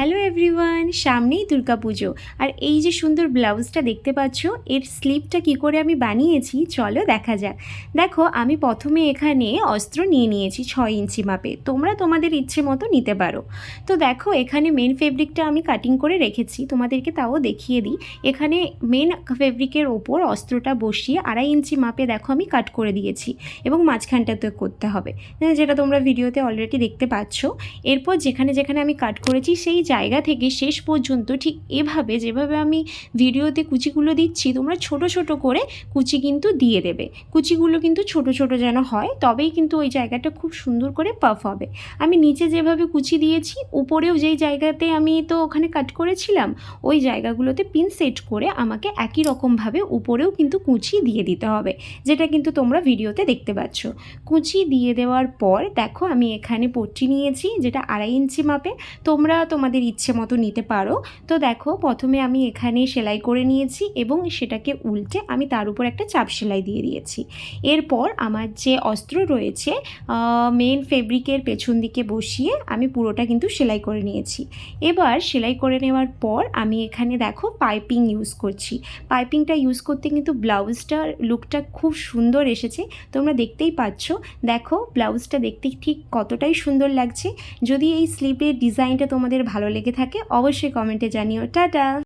Hello everyone, সামনেই দুর্গাপুজো আর এই যে সুন্দর ব্লাউজটা দেখতে পাচ্ছ, এর স্লিপটা কি করে আমি বানিয়েছি, চলো দেখা যাক। দেখো, আমি প্রথমে এখানে অস্ত্র নিয়ে নিয়েছি ছয় ইঞ্চি মাপে তোমরা তোমাদের ইচ্ছে মতো নিতে পারো। তো দেখো, এখানে মেন ফেব্রিকটা আমি কাটিং করে রেখেছি। তোমাদেরকে তাও দেখিয়ে দিই। এখানে মেন ফেব্রিকের ওপর অস্ত্রটা বসিয়ে আড়াই ইঞ্চি মাপে দেখো আমি কাট করে দিয়েছি এবং মাঝখানটাতে করতে হবে। যেটা তোমরা ভিডিওতে অলরেডি দেখতে পাচ্ছ। এরপর যেখানে যেখানে আমি কাট করেছি, সেই জায়গা থেকে শেষ পর্যন্ত ঠিক এভাবে যেভাবে আমি ভিডিওতে কুচিগুলো দিচ্ছি, তোমরা ছোট ছোট করে কুচি কিন্তু দিয়ে দেবে। কুচিগুলো কিন্তু ছোট ছোট যেন হয়, তবেই কিন্তু ওই জায়গাটা খুব সুন্দর করে পাফ হবে। আমি নিচে যেভাবে কুচি দিয়েছি, উপরেও যেই জায়গাতে আমি তো ওখানে কাট করেছিলাম, ওই জায়গাগুলোতে পিন সেট করে আমাকে একই রকমভাবে উপরেও কিন্তু কুচি দিয়ে দিতে হবে, যেটা কিন্তু তোমরা ভিডিওতে দেখতে পাচ্ছ। কুচি দিয়ে দেওয়ার পর দেখো আমি এখানে পট্টি নিয়েছি, যেটা আড়াই ইঞ্চি মাপে। তোমরা তোমাদের ইচ্ছে মতো নিতে পারো। তো দেখো, প্রথমে আমি এখানে সেলাই করে নিয়েছি এবং সেটাকে উল্টে আমি তার উপর একটা চাপ সেলাই দিয়ে দিয়েছি। এরপর আমার যে অস্ত্র রয়েছে মেন ফেব্রিকের পেছন দিকে বসিয়ে আমি পুরোটা কিন্তু সেলাই করে নিয়েছি। এবার সেলাই করে নেওয়ার পর আমি এখানে দেখো পাইপিং ইউজ করছি। পাইপিংটা ইউজ করতে কিন্তু ব্লাউজটার লুকটা খুব সুন্দর এসেছে। তোমরা দেখতেই পাচ্ছ, দেখো ব্লাউজটা দেখতে ঠিক কতটাই সুন্দর লাগছে। যদি এই স্লিপের ডিজাইনটা তোমাদের ভালো লেগে থাকে অবশ্যই কমেন্টে জানিও। টাটা!